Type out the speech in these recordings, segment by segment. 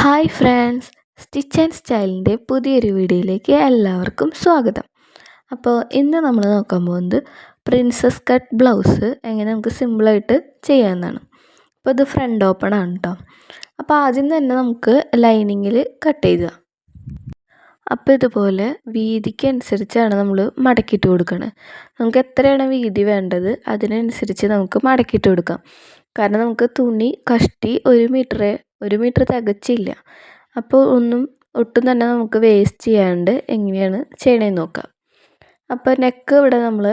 Hi friends stitch and സ്റ്റൈലിന്റെ പുതിയൊരു വീഡിയോയിലേക്ക് എല്ലാവർക്കും സ്വാഗതം. അപ്പോൾ ഇന്ന് നമ്മൾ നോക്കാൻ പോകുന്നത് പ്രിൻസസ് കട്ട് ബ്ലൗസ് എങ്ങനെ നമുക്ക് സിമ്പിളായിട്ട് ചെയ്യാവുന്നതാണ്. അപ്പോൾ ഇത് ഫ്രണ്ട് ഓപ്പൺ ആണ് കേട്ടോ. അപ്പോൾ ആദ്യം തന്നെ നമുക്ക് ലൈനിങ്ങിൽ കട്ട് ചെയ്യുക അപ്പോൾ ഇതുപോലെ വീതിക്ക് അനുസരിച്ചാണ് നമ്മൾ മടക്കിയിട്ട് കൊടുക്കുന്നത് നമുക്ക് എത്രയാണ് വീതി വേണ്ടത് അതിനനുസരിച്ച് നമുക്ക് മടക്കിയിട്ട് കൊടുക്കാം. കാരണം നമുക്ക് തുണി കഷ്ടി ഒരു മീറ്ററേ ഒരു മീറ്റർ തികച്ചില്ല. അപ്പോൾ ഒന്നും ഒട്ടും തന്നെ നമുക്ക് വേസ്റ്റ് ചെയ്യാണ്ട് എങ്ങനെയാണ് ചെയ്യണേ നോക്കാം. അപ്പോൾ നെക്ക് ഇവിടെ നമ്മൾ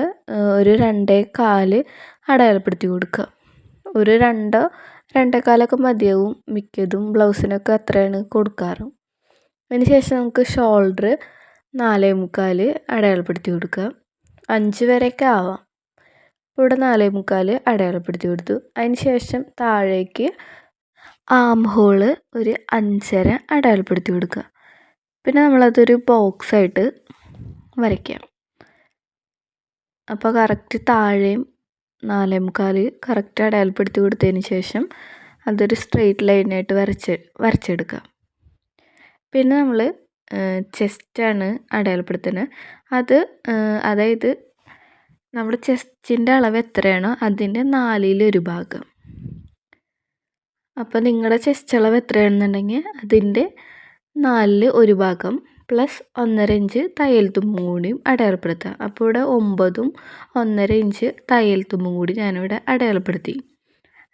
ഒരു രണ്ടേ കാൽ അടയാളപ്പെടുത്തി കൊടുക്കുക. ഒരു രണ്ടോ രണ്ടേകാലൊക്കെ മതിയാവും മിക്കതും ബ്ലൗസിനൊക്കെ അത്രയാണ് കൊടുക്കാറ്. അതിന് ശേഷം നമുക്ക് ഷോൾഡർ നാലേ മുക്കാൽ അടയാളപ്പെടുത്തി കൊടുക്കുക. അഞ്ച് വരെയൊക്കെ ആവാം. ഇവിടെ നാലേ മുക്കാൽ അടയാളപ്പെടുത്തി കൊടുത്തു. അതിന് ശേഷം താഴേക്ക് ആം ഹോൾ ഒരു അഞ്ചര അടയാളപ്പെടുത്തി കൊടുക്കുക. പിന്നെ നമ്മളതൊരു ബോക്സായിട്ട് വരയ്ക്കാം അപ്പോൾ കറക്റ്റ് താഴെയും നാലേ മുക്കാൽ കറക്റ്റ് അടയാളപ്പെടുത്തി കൊടുത്തതിന് ശേഷം അതൊരു സ്ട്രെയിറ്റ് ലൈനായിട്ട് വരച്ച് വരച്ചെടുക്കുക. പിന്നെ നമ്മൾ ചെസ്റ്റാണ് അടയാളപ്പെടുത്തുന്നത് അത് അതായത് നമ്മുടെ ചെസ്റ്റിന്റെ അളവ് എത്രയാണോ അതിന്റെ നാലിലൊരു ഭാഗം. അപ്പോൾ നിങ്ങളുടെ ചെസ്റ്റ് അളവ് എത്രയാണെന്നുണ്ടെങ്കിൽ അതിന്റെ നാലിൽ ഒരു ഭാഗം പ്ലസ് ഒന്നര ഇഞ്ച് തയ്യൽ തുമ്പും കൂടിയും അടയാളപ്പെടുത്തുക. അപ്പോൾ ഇവിടെ ഒമ്പതും ഒന്നര ഇഞ്ച് തയ്യൽ തുമ്പും കൂടി ഞാനിവിടെ അടയാളപ്പെടുത്തി.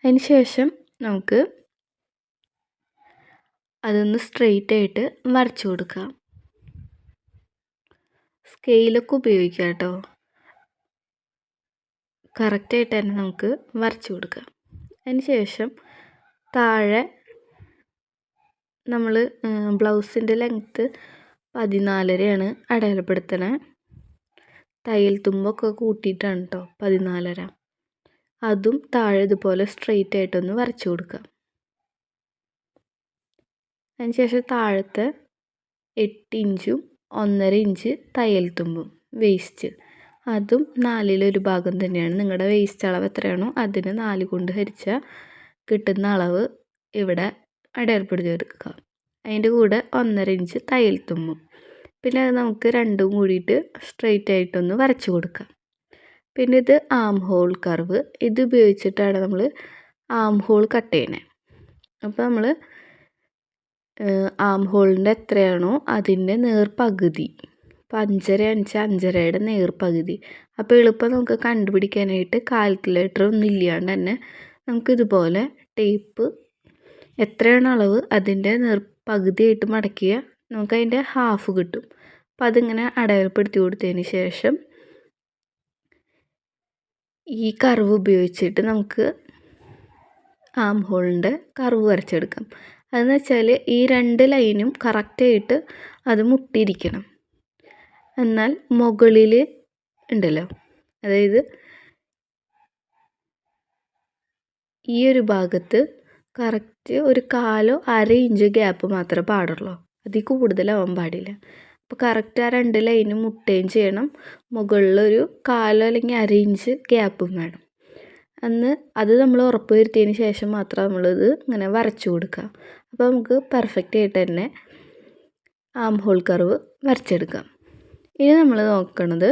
അതിന് ശേഷം നമുക്ക് അതൊന്ന് സ്ട്രെയിറ്റ് ആയിട്ട് വരച്ചു കൊടുക്കാം. സ്കെയിലൊക്കെ ഉപയോഗിക്കാം കേട്ടോ. കറക്റ്റായിട്ട് തന്നെ നമുക്ക് വരച്ചു കൊടുക്കാം. അതിന് ശേഷം താഴെ നമ്മൾ ബ്ലൗസിന്റെ ലെങ്ത്ത് പതിനാലരയാണ് അടയാളപ്പെടുത്തണേ. തയ്യൽ തുമ്പൊക്കെ കൂട്ടിയിട്ടാണ് കേട്ടോ പതിനാലര. അതും താഴെ ഇതുപോലെ സ്ട്രെയിറ്റ് ആയിട്ടൊന്ന് വരച്ചു കൊടുക്കുക അതിനുശേഷം താഴത്തെ എട്ട് ഇഞ്ചും ഒന്നര ഇഞ്ച് തയ്യൽ തുമ്പും വേസ്റ്റ് അതും നാലിലൊരു ഭാഗം തന്നെയാണ്. നിങ്ങളുടെ വേസ്റ്റ് അളവ് എത്രയാണോ അതിന് നാല് കൊണ്ട് ഹരിച്ചാൽ കിട്ടുന്ന അളവ് ഇവിടെ അടയാളപ്പെടുത്തി എടുക്കുക. അതിന്റെ കൂടെ ഒന്നര ഇഞ്ച് തയ്യൽ തുമ്പും പിന്നെ അത് നമുക്ക് രണ്ടും കൂടിയിട്ട് സ്ട്രെയിറ്റ് ആയിട്ടൊന്ന് വരച്ചു കൊടുക്കാം. പിന്നെ ഇത് ആം ഹോൾ കർവ് ഇത് ഉപയോഗിച്ചിട്ടാണ് നമ്മൾ ആം ഹോൾ കട്ട് ചെയ്യണേ. അപ്പോൾ നമ്മൾ ആം ഹോളിന്റെ എത്രയാണോ അതിന്റെ നേർപകുതി. ഇപ്പോൾ അഞ്ചര അഞ്ച് അഞ്ചരയുടെ നേർപകുതി. അപ്പോൾ എളുപ്പം നമുക്ക് കണ്ടുപിടിക്കാനായിട്ട് കാൽക്കുലേറ്റർ ഒന്നും ഇല്ലാണ്ട് തന്നെ നമുക്കിതുപോലെ ടേപ്പ്. എത്രയാണ് അളവ്? അതിന്റെ നിർ പകുതിയായിട്ട് മടക്കിയ നമുക്കതിന്റെ ഹാഫ് കിട്ടും. അപ്പം അതിങ്ങനെ അടയാളപ്പെടുത്തി കൊടുത്തതിന് ശേഷം ഈ കർവ് ഉപയോഗിച്ചിട്ട് നമുക്ക് ആം ഹോളിന്റെ കർവ് വരച്ചെടുക്കാം. അതെന്ന് വെച്ചാൽ ഈ രണ്ട് ലൈനും കറക്റ്റായിട്ട് അത് മുട്ടിയിരിക്കണം. എന്നാൽ മുകളിൽ ഉണ്ടല്ലോ. അതായത് ഈ ഒരു ഭാഗത്ത് കറക്റ്റ് ഒരു കാലോ അര ഇഞ്ച് ഗ്യാപ്പ് മാത്രമേ പാടുള്ളൂ. അതിൽ കൂടുതലാവാൻ പാടില്ല. അപ്പോൾ കറക്റ്റ് ആ രണ്ട് ലൈനും മുട്ടുകയും ചെയ്യണം. മുകളിലൊരു കാലോ അല്ലെങ്കിൽ അര ഇഞ്ച് ഗ്യാപ്പും വേണം. അന്ന് അത് നമ്മൾ ഉറപ്പ് വരുത്തിയതിന് ശേഷം മാത്രം നമ്മളിത് ഇങ്ങനെ വരച്ചു കൊടുക്കുക. അപ്പോൾ നമുക്ക് പെർഫെക്റ്റ് ആയിട്ട് തന്നെ ആം ഹോൾ കർവ് വരച്ചെടുക്കാം. ഇനി നമ്മൾ നോക്കുന്നത്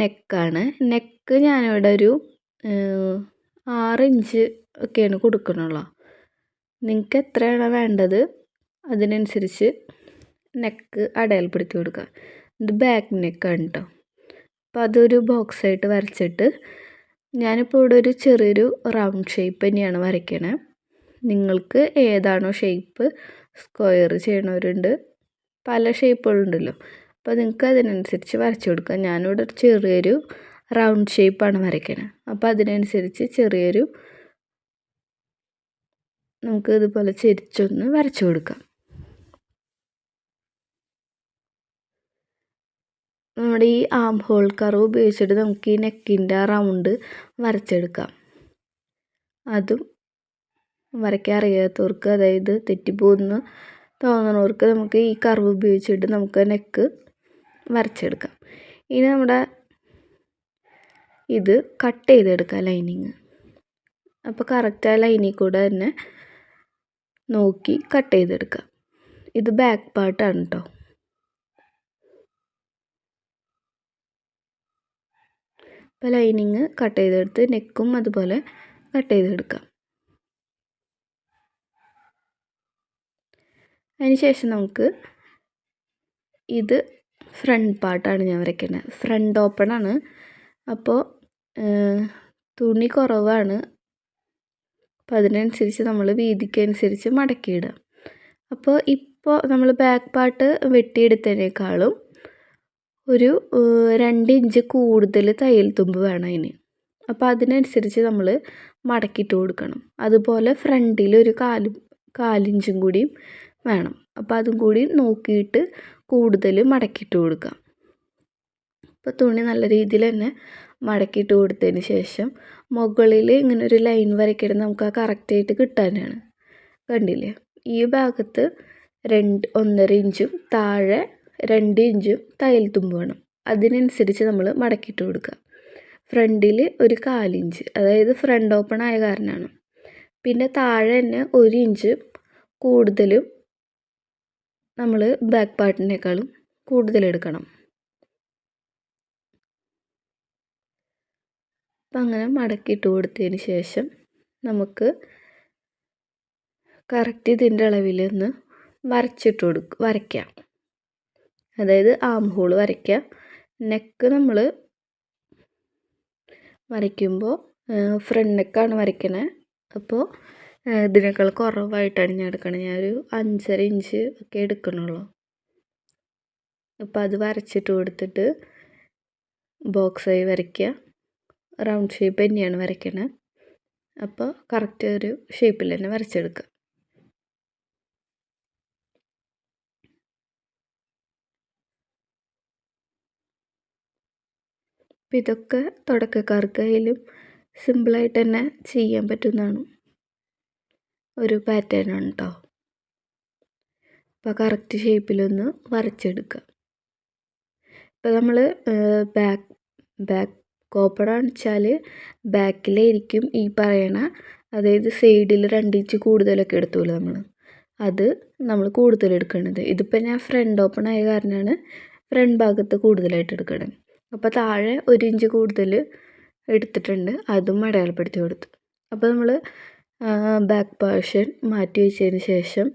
നെക്കാണ് നെക്ക് ഞാനിവിടെ ഒരു ആറ് ഇഞ്ച് ഒക്കെയാണ് കൊടുക്കണുള്ളൂ. നിങ്ങൾക്ക് എത്രയാണ് വേണ്ടത് അതിനനുസരിച്ച് നെക്ക് അടയാളപ്പെടുത്തി കൊടുക്കുക. ഇത് ബാക്ക് നെക്കാണ് കേട്ടോ അപ്പോൾ അതൊരു ബോക്സായിട്ട് വരച്ചിട്ട് ഞാനിപ്പോൾ ഇവിടെ ഒരു ചെറിയൊരു റൗണ്ട് ഷേപ്പ് തന്നെയാണ് വരയ്ക്കണേ. നിങ്ങൾക്ക് ഏതാണോ ഷേപ്പ് സ്ക്വയർ ചെയ്യണവരുണ്ട്. പല ഷേപ്പുകളുണ്ടല്ലോ അപ്പോൾ നിങ്ങൾക്ക് അതിനനുസരിച്ച് വരച്ചു കൊടുക്കാം ഞാനിവിടെ ഒരു ചെറിയൊരു റൗണ്ട് ഷേപ്പാണ് വരയ്ക്കണത് അപ്പോൾ അതിനനുസരിച്ച് ചെറിയൊരു നമുക്ക് ഇതുപോലെ ചെരിച്ചൊന്ന് വരച്ചു കൊടുക്കാം. നമ്മുടെ ഈ ആം ഹോൾ കറവ് ഉപയോഗിച്ചിട്ട് നമുക്ക് ഈ നെക്കിന്റെ റൗണ്ട് വരച്ചെടുക്കാം. അതും വരയ്ക്കാൻ അറിയാത്തവർക്ക് അതായത് തെറ്റിപ്പോകുന്ന തോന്നുന്നവർക്ക് നമുക്ക് ഈ കർവ് ഉപയോഗിച്ചിട്ട് നമുക്ക് നെക്ക് വരച്ചെടുക്കാം. ഇനി നമ്മുടെ ഇത് കട്ട് ചെയ്തെടുക്കാം ലൈനിങ് അപ്പോൾ കറക്റ്റ് ആ ലൈനിൽ കൂടെ തന്നെ നോക്കി കട്ട് ചെയ്തെടുക്കാം. ഇത് ബാക്ക് പാർട്ടാണ് കേട്ടോ ഇപ്പോൾ ലൈനിങ് കട്ട് ചെയ്തെടുത്ത് നെക്കും അതുപോലെ കട്ട് ചെയ്തെടുക്കാം. ശേഷം നമുക്ക് ഇത് ഫ്രണ്ട് പാർട്ടാണ് ഞാൻ വരയ്ക്കുന്നത് ഫ്രണ്ട് ഓപ്പൺ ആണ്. അപ്പോൾ തുണി കുറവാണ്. അപ്പോൾ അതിനനുസരിച്ച് നമ്മൾ വീതിക്കനുസരിച്ച് മടക്കിയിടുക. അപ്പോൾ ഇപ്പോൾ നമ്മൾ ബാക്ക് പാർട്ട് വെട്ടിയെടുത്തതിനേക്കാളും ഒരു രണ്ട് ഇഞ്ച് കൂടുതൽ തയ്യൽ തുമ്പ് വേണം അതിന്. അപ്പോൾ അതിനനുസരിച്ച് നമ്മൾ മടക്കിയിട്ട് കൊടുക്കണം. അതുപോലെ ഫ്രണ്ടിൽ ഒരു കാൽ കാലിഞ്ചും കൂടിയും വേണം. അപ്പോൾ അതും കൂടി നോക്കിയിട്ട് കൂടുതൽ മടക്കിയിട്ട് കൊടുക്കാം അപ്പോൾ തുണി നല്ല രീതിയിൽ തന്നെ മടക്കിയിട്ട് കൊടുത്തതിന് ശേഷം മുകളിൽ ഇങ്ങനെ ഒരു ലൈൻ വരയ്ക്കണം നമുക്ക് ആ കറക്റ്റായിട്ട് കിട്ടാനാണ്. കണ്ടില്ലേ? ഈ ഭാഗത്ത് രണ്ട് ഒന്നര ഇഞ്ചും താഴെ രണ്ട് ഇഞ്ചും തയ്യൽ തുമ്പ് വേണം. അതിനനുസരിച്ച് നമ്മൾ മടക്കിയിട്ട് കൊടുക്കുക. ഫ്രണ്ടിൽ ഒരു കാലിഞ്ച് അതായത് ഫ്രണ്ട് ഓപ്പൺ ആയ കാരണമാണ്. പിന്നെ താഴെ തന്നെ ഒരു ഇഞ്ച് കൂടുതലും നമ്മൾ ബാക്ക് പാർട്ടിനേക്കാളും കൂടുതൽ അപ്പം അങ്ങനെ മടക്കിയിട്ട് കൊടുത്തതിന് ശേഷം നമുക്ക് കറക്റ്റ് ഇതിന്റെ അളവിൽ ഒന്ന് വരച്ചിട്ട് കൊടുക്കുക വരയ്ക്കാം. അതായത് ആം ഹോൾ വരയ്ക്കാം. നെക്ക് നമ്മൾ വരയ്ക്കുമ്പോൾ ഫ്രണ്ട് നെക്കാണ് വരയ്ക്കണേ. അപ്പോൾ ഇതിനേക്കാൾ കുറവായിട്ടാണ് ഞാൻ എടുക്കണത് ഞാനൊരു അഞ്ചര ഇഞ്ച് ഒക്കെ എടുക്കണുള്ളൂ. അപ്പോൾ അത് വരച്ചിട്ട് കൊടുത്തിട്ട് ബോക്സായി വരയ്ക്കുക റൗണ്ട് ഷേപ്പ് തന്നെയാണ് വരയ്ക്കണത് അപ്പോൾ കറക്റ്റ് ഒരു ഷേപ്പിൽ തന്നെ വരച്ചെടുക്കുക അപ്പം ഇതൊക്കെ തുടക്കക്കാർക്കായാലും സിമ്പിളായിട്ട് തന്നെ ചെയ്യാൻ പറ്റുന്നതാണ്. ഒരു പാറ്റേൺ ആണ് കേട്ടോ അപ്പോൾ കറക്റ്റ് ഷേപ്പിലൊന്ന് വരച്ചെടുക്കുക ഇപ്പോൾ നമ്മൾ ബാക്ക് ബാക്ക് കോപ്പറാന്ന് വെച്ചാൽ ബാക്കിലായിരിക്കും ഈ പറയണ അതായത് സൈഡിൽ രണ്ടിഞ്ച് കൂടുതലൊക്കെ എടുത്തുമല്ലോ നമ്മൾ അത് നമ്മൾ കൂടുതൽ എടുക്കണത്. ഇതിപ്പോൾ ഞാൻ ഫ്രണ്ട് ഓപ്പൺ ആയ കാരണമാണ് ഫ്രണ്ട് ഭാഗത്ത് കൂടുതലായിട്ട് എടുക്കണം അപ്പോൾ താഴെ ഒരു ഇഞ്ച് കൂടുതൽ എടുത്തിട്ടുണ്ട് അതും അടയാളപ്പെടുത്തി കൊടുത്തു. അപ്പോൾ നമ്മൾ ബാക്ക് പാർഷൻ മാറ്റി വെച്ചതിന് ശേഷം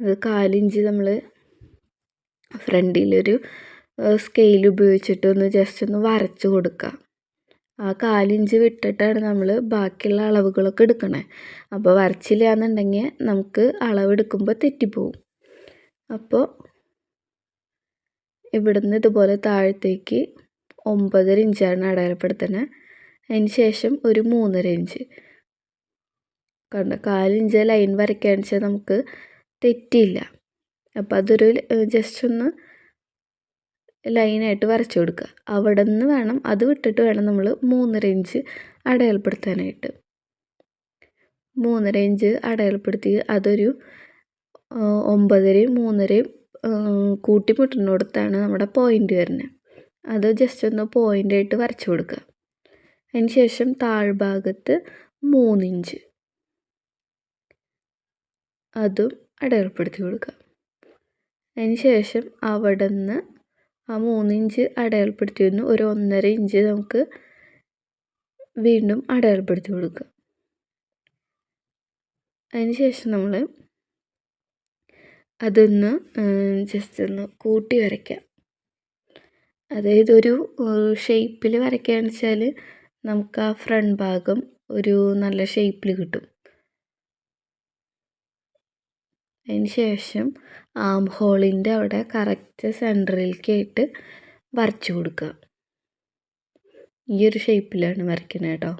അത് കാലിഞ്ച് നമ്മൾ ഫ്രണ്ടിലൊരു സ്കെയിൽ ഉപയോഗിച്ചിട്ട് ഒന്ന് ജസ്റ്റ് ഒന്ന് വരച്ച് കൊടുക്കുക ആ കാലിഞ്ച് വിട്ടിട്ടാണ് നമ്മൾ ബാക്കിയുള്ള അളവുകളൊക്കെ എടുക്കണേ. അപ്പോൾ വരച്ചില്ല എന്നുണ്ടെങ്കിൽ നമുക്ക് അളവെടുക്കുമ്പോൾ തെറ്റിപ്പോവും. അപ്പോൾ ഇവിടുന്ന് ഇതുപോലെ താഴത്തേക്ക് ഒമ്പതര ഇഞ്ചാണ് അടയാളപ്പെടുത്തുന്നത് അതിന് ശേഷം ഒരു മൂന്നര ഇഞ്ച്. കണ്ട? കാലിഞ്ച് ലൈൻ വരയ്ക്കുകയാണെന്ന് വെച്ചാൽ നമുക്ക് തെറ്റില്ല അപ്പോൾ അതൊരു ജസ്റ്റ് ഒന്ന് ലൈനായിട്ട് വരച്ചു കൊടുക്കുക. അവിടെ നിന്ന് വേണം അത് വിട്ടിട്ട് വേണം നമ്മൾ മൂന്നര ഇഞ്ച് അടയാളപ്പെടുത്താനായിട്ട്. മൂന്നര ഇഞ്ച് അടയാളപ്പെടുത്തി അതൊരു ഒമ്പതരയും മൂന്നരയും കൂട്ടിമുട്ടുന്നിടത്താണ് നമ്മുടെ പോയിന്റ് വരുന്നത്. അത് ജസ്റ്റ് ഒന്ന് പോയിന്റായിട്ട് വരച്ചു കൊടുക്കുക. അതിന് ശേഷം താഴ്ഭാഗത്ത് മൂന്നിഞ്ച് അതും അടയാളപ്പെടുത്തി കൊടുക്കുക. അതിന് ശേഷം അവിടെ നിന്ന് ആ മൂന്നിഞ്ച് അടയാളപ്പെടുത്തി വരുന്നു ഒരു ഒന്നര ഇഞ്ച് നമുക്ക് വീണ്ടും അടയാളപ്പെടുത്തി കൊടുക്കുക. അതിന് ശേഷം നമ്മൾ അതൊന്ന് ജസ്റ്റ് ഒന്ന് കൂട്ടി വരയ്ക്കാം അതായത് ഒരു ഷേപ്പിൽ വരയ്ക്കുകയാണെന്ന് വെച്ചാൽ നമുക്ക് ആ ഫ്രണ്ട് ഭാഗം ഒരു നല്ല ഷേപ്പിൽ കിട്ടും. അതിന് ശേഷം ആം ഹോളിന്റെ അവിടെ കറക്റ്റ് സെന്ററിലേക്കായിട്ട് വരച്ചു കൊടുക്കുക. ഈ ഒരു ഷേപ്പിലാണ് വരയ്ക്കുന്നത് കേട്ടോ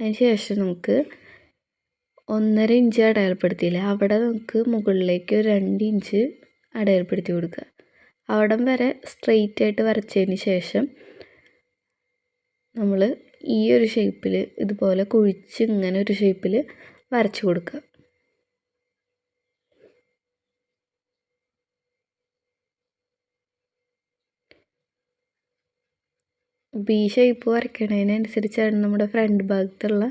അതിന് ശേഷം നമുക്ക് ഒന്നര ഇഞ്ച് അടയാളപ്പെടുത്തിയില്ല? അവിടെ നമുക്ക് മുകളിലേക്ക് ഒരു രണ്ട് ഇഞ്ച് അടയാളപ്പെടുത്തി കൊടുക്കുക. അവിടം വരെ സ്ട്രെയിറ്റ് ആയിട്ട് വരച്ചതിന് ശേഷം നമ്മൾ ഈ ഒരു ഷേപ്പിൽ ഇതുപോലെ കുഴിച്ച് ഇങ്ങനെ ഒരു ഷേപ്പിൽ വരച്ചു കൊടുക്കുക. ബി ഷേപ്പ് വരയ്ക്കണതിനനുസരിച്ചാണ് നമ്മുടെ ഫ്രണ്ട് ഭാഗത്തുള്ള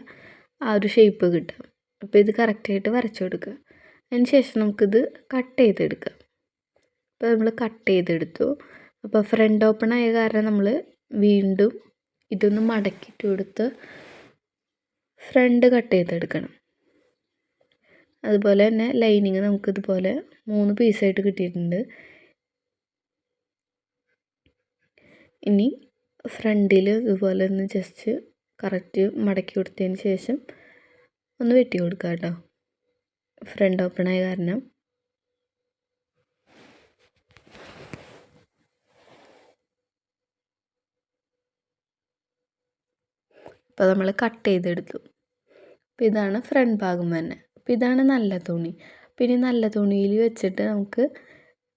ആ ഒരു ഷേപ്പ് കിട്ടുക. അപ്പോൾ ഇത് കറക്റ്റായിട്ട് വരച്ചു കൊടുക്കുക. അതിന് ശേഷം നമുക്കിത് കട്ട് ചെയ്തെടുക്കാം. അപ്പോൾ നമ്മൾ കട്ട് ചെയ്തെടുത്തു. അപ്പോൾ ഫ്രണ്ട് ഓപ്പൺ ആയ കാരണം നമ്മൾ വീണ്ടും ഇതൊന്ന് മടക്കിയിട്ട് കൊടുത്ത് ഫ്രണ്ട് കട്ട് ചെയ്തെടുക്കണം. അതുപോലെ തന്നെ ലൈനിങ് നമുക്കിതുപോലെ മൂന്ന് പീസായിട്ട് കിട്ടിയിട്ടുണ്ട്. ഇനി ഫ്രണ്ടിൽ ഇതുപോലെ ഒന്ന് ജസ്റ്റ് കറക്റ്റ് മടക്കി കൊടുത്തതിന് ശേഷം ഒന്ന് വെട്ടി കൊടുക്കുക കേട്ടോ ഫ്രണ്ട് ഓപ്പൺ ആയ കാരണം. അപ്പോൾ നമ്മൾ കട്ട് ചെയ്തെടുത്തു. അപ്പോൾ ഇതാണ് ഫ്രണ്ട് ഭാഗം തന്നെ. അപ്പോൾ ഇതാണ് നല്ല തുണി. പിന്നെ നല്ല തുണിയിൽ വെച്ചിട്ട് നമുക്ക്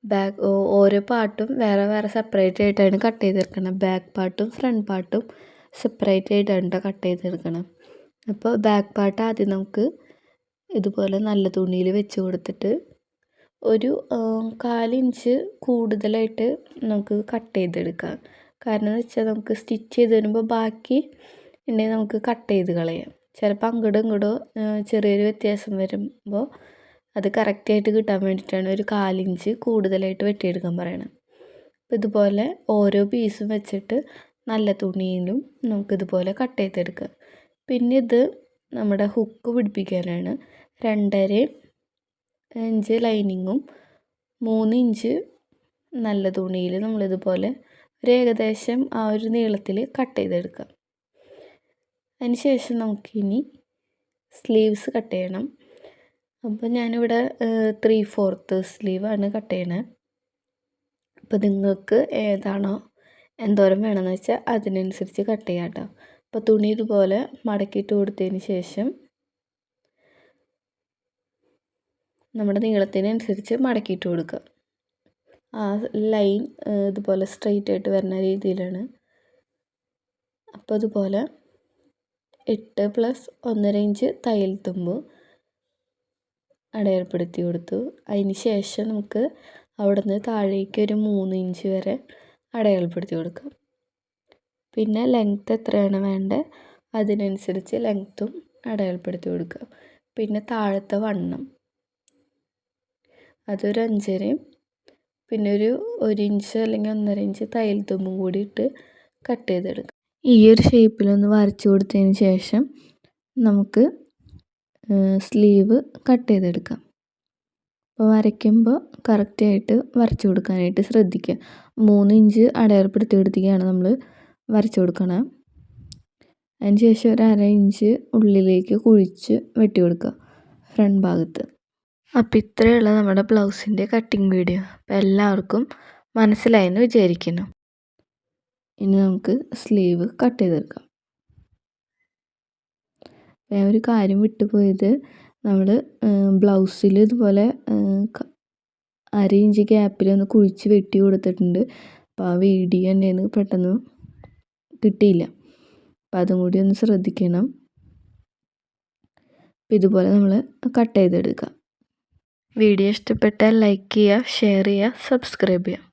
ബാക്ക് ഓരോ പാർട്ടും വേറെ വേറെ സെപ്പറേറ്റ് ആയിട്ടാണ് കട്ട് ചെയ്തെടുക്കണം ബാക്ക് പാർട്ടും ഫ്രണ്ട് പാർട്ടും സെപ്പറേറ്റ് ആയിട്ടാണ് കട്ട് ചെയ്തെടുക്കണം അപ്പോൾ ബാക്ക് പാർട്ട് ആദ്യം നമുക്ക് ഇതുപോലെ നല്ല തുണിയിൽ വെച്ച് കൊടുത്തിട്ട് ഒരു കാലിഞ്ച് കൂടുതലായിട്ട് നമുക്ക് കട്ട് ചെയ്തെടുക്കാം. കാരണം എന്ന് വെച്ചാൽ നമുക്ക് സ്റ്റിച്ച് ചെയ്ത് വരുമ്പോൾ ബാക്കി ഉണ്ടെങ്കിൽ നമുക്ക് കട്ട് ചെയ്ത് കളയാം. ചിലപ്പോൾ അങ്ങോട്ടും ഇങ്ങോട്ടും ചെറിയൊരു വ്യത്യാസം വരുമ്പോൾ അത് കറക്റ്റായിട്ട് കിട്ടാൻ വേണ്ടിയിട്ടാണ് ഒരു കാലിഞ്ച് കൂടുതലായിട്ട് വെട്ടിയെടുക്കാൻ പറയണത് അപ്പോൾ ഇതുപോലെ ഓരോ പീസും വെച്ചിട്ട് നല്ല തുണിയിലും നമുക്കിതുപോലെ കട്ട് ചെയ്തെടുക്കുക പിന്നെ ഇത് നമ്മുടെ ഹുക്ക് പിടിപ്പിക്കാനാണ്. രണ്ടര ഇഞ്ച് ലൈനിങ്ങും മൂന്ന് ഇഞ്ച് നല്ല തുണിയിൽ നമ്മളിതുപോലെ ഒരു ഏകദേശം ആ ഒരു നീളത്തിൽ കട്ട് ചെയ്തെടുക്കാം. അതിന് ശേഷം നമുക്കിനി സ്ലീവ്സ് കട്ട് ചെയ്യണം. അപ്പോൾ ഞാനിവിടെ ത്രീ ഫോർത്ത് സ്ലീവാണ് കട്ട് ചെയ്യണത് അപ്പോൾ നിങ്ങൾക്ക് ഏതാണോ എന്തോരം വേണമെന്ന് വെച്ചാൽ അതിനനുസരിച്ച് കട്ട് ചെയ്യാം കേട്ടോ അപ്പോൾ തുണി ഇതുപോലെ മടക്കിയിട്ട് കൊടുത്തതിന് ശേഷം നമ്മുടെ നീളത്തിനനുസരിച്ച് മടക്കിയിട്ട് കൊടുക്കുക. ആ ലൈൻ ഇതുപോലെ സ്ട്രെയിറ്റ് ആയിട്ട് വരുന്ന രീതിയിലാണ്. അപ്പോൾ അതുപോലെ എട്ട് പ്ലസ് ഒന്നര ഇഞ്ച് തയ്യൽ തുമ്പ് അടയാളപ്പെടുത്തി കൊടുത്തു. അതിന് ശേഷം നമുക്ക് അവിടെ നിന്ന് താഴേക്ക് ഒരു മൂന്ന് ഇഞ്ച് വരെ അടയാളപ്പെടുത്തി കൊടുക്കാം. പിന്നെ ലെങ്ത്ത് എത്രയാണ് വേണ്ടത്? അതിനനുസരിച്ച് ലെങ്ത്തും അടയാളപ്പെടുത്തി കൊടുക്കുക. പിന്നെ താഴത്തെ വണ്ണം. അതൊരു അഞ്ചരയും പിന്നെ ഒരു ഒരു ഇഞ്ച് അല്ലെങ്കിൽ ഒന്നര ഇഞ്ച് തയ്യൽ തുമ്പും കൂടി ഇട്ട് കട്ട് ചെയ്തെടുക്കുക ഈ ഒരു ഷേപ്പിലൊന്ന് വരച്ചു കൊടുത്തതിന് ശേഷം നമുക്ക് സ്ലീവ് കട്ട് ചെയ്തെടുക്കാം. അപ്പോൾ വരയ്ക്കുമ്പോൾ കറക്റ്റായിട്ട് വരച്ചു കൊടുക്കാനായിട്ട് ശ്രദ്ധിക്കുക. മൂന്ന് ഇഞ്ച് അടയാളപ്പെടുത്തി എടുത്തിട്ടാണ് നമ്മൾ വരച്ചു കൊടുക്കണം. അതിന് ശേഷം ഒരു അര ഇഞ്ച് ഉള്ളിലേക്ക് കുഴിച്ച് വെട്ടി കൊടുക്കുക ഫ്രണ്ട് ഭാഗത്ത്. അപ്പോൾ ഇത്രയുള്ള നമ്മുടെ ബ്ലൗസിന്റെ കട്ടിങ് വീഡിയോ അപ്പോൾ എല്ലാവർക്കും മനസ്സിലായെന്ന് വിചാരിക്കുന്നു. ഇനി നമുക്ക് സ്ലീവ് കട്ട് ചെയ്തെടുക്കാം. ഒരു കാര്യം വിട്ടുപോയത്. നമ്മൾ ബ്ലൗസിൽ ഇതുപോലെ അര ഇഞ്ച് ഗ്യാപ്പിൽ ഒന്ന് കുഴിച്ച് വെട്ടി കൊടുത്തിട്ടുണ്ട്. അപ്പോൾ ആ വീഡിയോ എന്റെ പെട്ടെന്ന് കിട്ടിയില്ല. അപ്പം അതും കൂടി ഒന്ന് ശ്രദ്ധിക്കണം. അപ്പം ഇതുപോലെ നമ്മൾ കട്ട് ചെയ്തെടുക്കുക വീഡിയോ ഇഷ്ടപ്പെട്ടാൽ ലൈക്ക് ചെയ്യുക ഷെയർ ചെയ്യുക സബ്സ്ക്രൈബ് ചെയ്യുക.